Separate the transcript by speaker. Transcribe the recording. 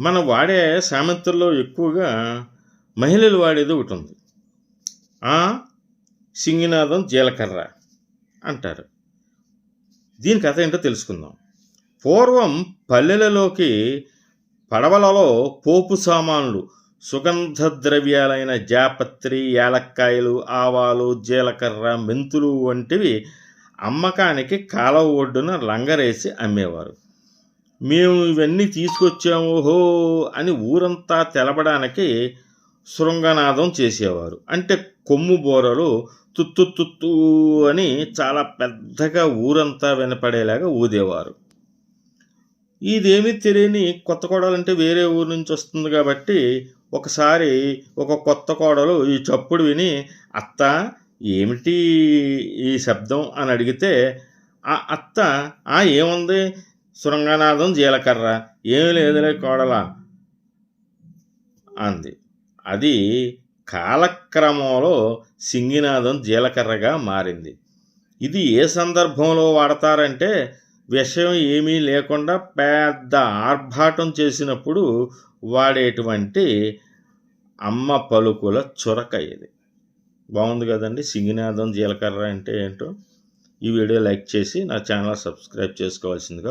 Speaker 1: మనం వాడే సామెతల్లో ఎక్కువగా మహిళలు వాడేది ఒకటి ఉంది. ఆ సింగినాదం జీలకర్ర అంటారు. దీని కథ ఏంటో తెలుసుకుందాం. పూర్వం పల్లెలలోకి పడవలలో పోపు సామాన్లు సుగంధ ద్రవ్యాలైన జాపత్రి యాలక్కాయలు ఆవాలు జీలకర్ర మెంతులు వంటివి అమ్మకానికి కాలవ ఒడ్డున లంగరేసి అమ్మేవారు. మేము ఇవన్నీ తీసుకొచ్చాము హో అని ఊరంతా తెలపడానికి శృంగనాదం చేసేవారు. అంటే కొమ్ము బోరలు తుత్తు తుత్తు అని చాలా పెద్దగా ఊరంతా వినపడేలాగా ఊదేవారు. ఇదేమీ తెలియని కొత్త కోడలంటే వేరే ఊరు నుంచి వస్తుంది కాబట్టి ఒకసారి ఒక కొత్త కోడలు ఈ చప్పుడు విని అత్త ఏమిటి ఈ శబ్దం? అని అడిగితే ఆ అత్త ఆ ఏముంది? శృంగనాథం జీలకర్ర. ఏమి లేదులే కోడల అంది. అది కాలక్రమంలో సింగినాదం జీలకర్రగా మారింది. ఇది ఏ సందర్భంలో వాడతారంటే విషయం ఏమీ లేకుండా పెద్ద ఆర్భాటం చేసినప్పుడు వాడేటువంటి అమ్మ పలుకుల చురక ఇది. బాగుంది కదండి సింగినాదం జీలకర్ర అంటే ఏంటో. ఈ వీడియో లైక్ చేసి నా ఛానల్ సబ్స్క్రైబ్ చేసుకోవాల్సిందిగా